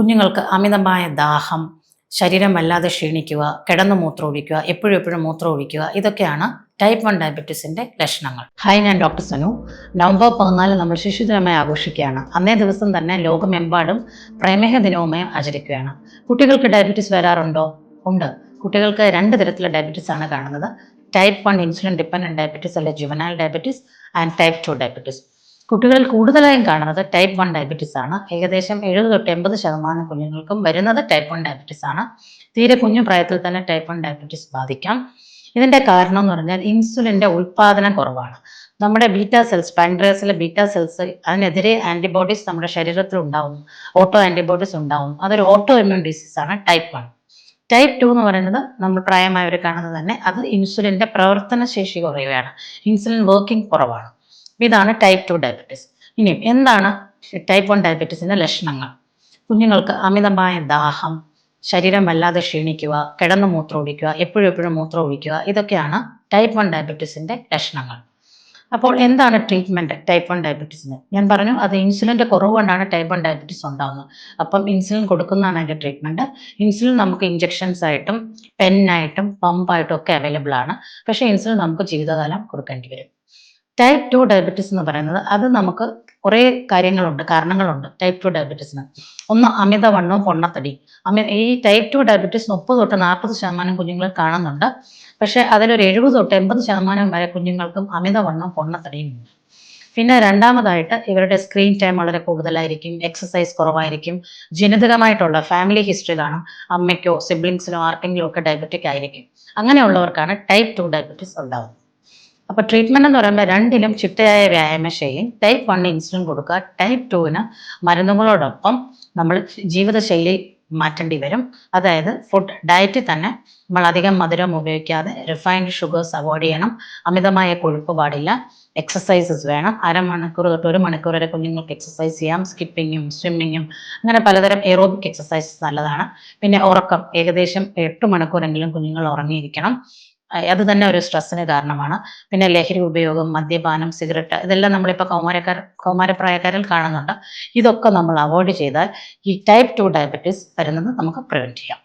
കുഞ്ഞുങ്ങൾക്ക് അമിതമായ ദാഹം ശരീരം വല്ലാതെ ക്ഷീണിക്കുക കിടന്ന് മൂത്രം ഒഴിക്കുക എപ്പോഴും എപ്പോഴും മൂത്രം ഒഴിക്കുക ഇതൊക്കെയാണ് ടൈപ്പ് വൺ ഡയബറ്റീസിന്റെ ലക്ഷണങ്ങൾ. ഹായ് ഞാൻ ഡോക്ടർ സനു. നവംബർ പതിനാല് നമ്മൾ ശിശുദിനമായി ആഘോഷിക്കുകയാണ്. അന്നേ ദിവസം തന്നെ ലോകമെമ്പാടും പ്രമേഹ ദിനവുമായി ആചരിക്കുകയാണ്. കുട്ടികൾക്ക് ഡയബറ്റീസ് വരാറുണ്ടോ? ഉണ്ട്. കുട്ടികൾക്ക് രണ്ട് തരത്തിലുള്ള ഡയബറ്റീസ് ആണ് കാണുന്നത്. Type one insulin dependent diabetes അല്ലെങ്കിൽ juvenile diabetes and type two diabetes കുട്ടികളിൽ കൂടുതലായും കാണുന്നത് ടൈപ്പ് വൺ ഡയബറ്റീസ് ആണ്. ഏകദേശം എഴുപത് തൊട്ട് എൺപത് ശതമാനം കുഞ്ഞുങ്ങൾക്കും വരുന്നത് ടൈപ്പ് വൺ ഡയബറ്റീസ് ആണ്. തീരെ കുഞ്ഞു പ്രായത്തിൽ തന്നെ ടൈപ്പ് വൺ ഡയബറ്റീസ് ബാധിക്കാം. ഇതിന്റെ കാരണം എന്ന് പറഞ്ഞാൽ ഇൻസുലിന്റെ ഉൽപാദനം കുറവാണ്. നമ്മുടെ ബീറ്റ സെൽസ് പാൻക്രിയാസിലെ ബീറ്റ സെൽസ് അതിനെതിരെ ആന്റിബോഡീസ് നമ്മുടെ ശരീരത്തിൽ ഉണ്ടാവും. ഓട്ടോ ആന്റിബോഡീസ് ഉണ്ടാവും. അതൊരു ഓട്ടോ ഇമ്മ്യൂൺ ഡിസീസ് ആണ് ടൈപ്പ് വൺ ടൈപ്പ് ടു എന്ന് പറയുന്നത് നമ്മൾ പ്രായമായവർ കാണുന്നത് തന്നെ അത് ഇൻസുലിന്റെ പ്രവർത്തന ശേഷി കുറയുകയാണ്. ഇൻസുലിൻ വർക്കിംഗ് കുറവാണ്. ഇതാണ് ടൈപ്പ് ടു ഡയബറ്റീസ് ഇനി എന്താണ്? ടൈപ്പ് വൺ ഡയബറ്റീസിന്റെ ലക്ഷണങ്ങൾ. കുഞ്ഞുങ്ങൾക്ക് അമിതമായ ദാഹം ശരീരം വല്ലാതെ ക്ഷീണിക്കുക കിടന്ന് മൂത്രം ഒഴിക്കുക എപ്പോഴും എപ്പോഴും മൂത്രം ഒഴിക്കുക ഇതൊക്കെയാണ് ടൈപ്പ് വൺ ഡയബറ്റീസിന്റെ ലക്ഷണങ്ങൾ. അപ്പോൾ എന്താണ് ട്രീറ്റ്മെന്റ് ടൈപ്പ് വൺ ഡയബറ്റീസിന് ഞാൻ പറഞ്ഞു അത് ഇൻസുലിന്റെ കുറവ് കൊണ്ടാണ് ടൈപ്പ് വൺ ഡയബറ്റീസ് ഉണ്ടാകുന്നത് അപ്പം ഇൻസുലിൻ കൊടുക്കുന്നതാണ് അതിന്റെ ട്രീറ്റ്മെന്റ് ഇൻസുലിൻ നമുക്ക് ഇഞ്ചെക്ഷൻസ് ആയിട്ടും പെന്നായിട്ടും പമ്പായിട്ടും ഒക്കെ അവൈലബിൾ ആണ്. പക്ഷേ ഇൻസുലിൻ നമുക്ക് ജീവിതകാലം കൊടുക്കേണ്ടി വരും. ടൈപ്പ് ടു ഡയബറ്റീസ് എന്ന് പറയുന്നത് അത് നമുക്ക് കുറേ കാര്യങ്ങളുണ്ട് കാരണങ്ങളുണ്ട് ടൈപ്പ് ടു ഡയബറ്റീസിന് ഒന്ന് അമിതവണ്ണവും പൊണ്ണത്തടി. അമി ഈ ടൈപ്പ് ടു ഡയബറ്റീസ് മുപ്പത് തൊട്ട് നാൽപ്പത് ശതമാനം കുഞ്ഞുങ്ങളിൽ കാണുന്നുണ്ട്. പക്ഷേ അതിലൊരു എഴുപത് തൊട്ട് എൺപത് ശതമാനം വരെ കുഞ്ഞുങ്ങൾക്കും അമിതവണ്ണവും പൊണ്ണത്തടിയും ഉണ്ട് പിന്നെ രണ്ടാമതായിട്ട് ഇവരുടെ സ്ക്രീൻ ടൈം വളരെ കൂടുതലായിരിക്കും എക്സസൈസ് കുറവായിരിക്കും. ജനിതകമായിട്ടുള്ള ഫാമിലി ഹിസ്റ്ററി കാണും അമ്മയ്ക്കോ സിബ്ലിങ്സിനോ ആർക്കെങ്കിലും ഒക്കെ ഡയബറ്റിക് ആയിരിക്കും. അങ്ങനെയുള്ളവർക്കാണ് ടൈപ്പ് ടു ഡയബറ്റീസ് ഉണ്ടാവുന്നത്. അപ്പോൾ ട്രീറ്റ്മെന്റ് എന്ന് പറയുമ്പോൾ രണ്ടിലും ചിട്ടയായ വ്യായാമശൈലി ടൈപ്പ് വൺ ഇൻസുലിൻ കൊടുക്കുക. ടൈപ്പ് ടുവിന് മരുന്നുകളോടൊപ്പം നമ്മൾ ജീവിതശൈലി മാറ്റേണ്ടി വരും. അതായത് ഫുഡ് ഡയറ്റിൽ തന്നെ നമ്മൾ അധികം മധുരം ഉപയോഗിക്കാതെ റിഫൈൻഡ് ഷുഗേഴ്സ് അവോയ്ഡ് ചെയ്യണം. അമിതമായ കൊഴുപ്പ് പാടില്ല. എക്സസൈസസ് വേണം. അരമണിക്കൂർ തൊട്ട് ഒരു മണിക്കൂർ വരെ കുഞ്ഞുങ്ങൾക്ക് എക്സസൈസ് ചെയ്യാം. സ്കിപ്പിങ്ങും സ്വിമ്മിങ്ങും അങ്ങനെ പലതരം എറോബിക് എക്സസൈസസ് നല്ലതാണ്. പിന്നെ ഉറക്കം. ഏകദേശം എട്ട് മണിക്കൂറെങ്കിലും കുഞ്ഞുങ്ങൾ ഉറങ്ങിയിരിക്കണം. അത് തന്നെ ഒരു സ്ട്രെസ്സിന് കാരണമാണ്. പിന്നെ ലഹരി ഉപയോഗം മദ്യപാനം സിഗരറ്റ് ഇതെല്ലാം നമ്മളിപ്പോൾ കൗമാരക്കാർ കൗമാരപ്രായക്കാരിൽ കാണുന്നുണ്ട്. ഇതൊക്കെ നമ്മൾ അവോയ്ഡ് ചെയ്താൽ ഈ ടൈപ്പ് ടു ഡയബറ്റീസ് വരുന്നത് നമുക്ക് പ്രിവെന്റ് ചെയ്യാം.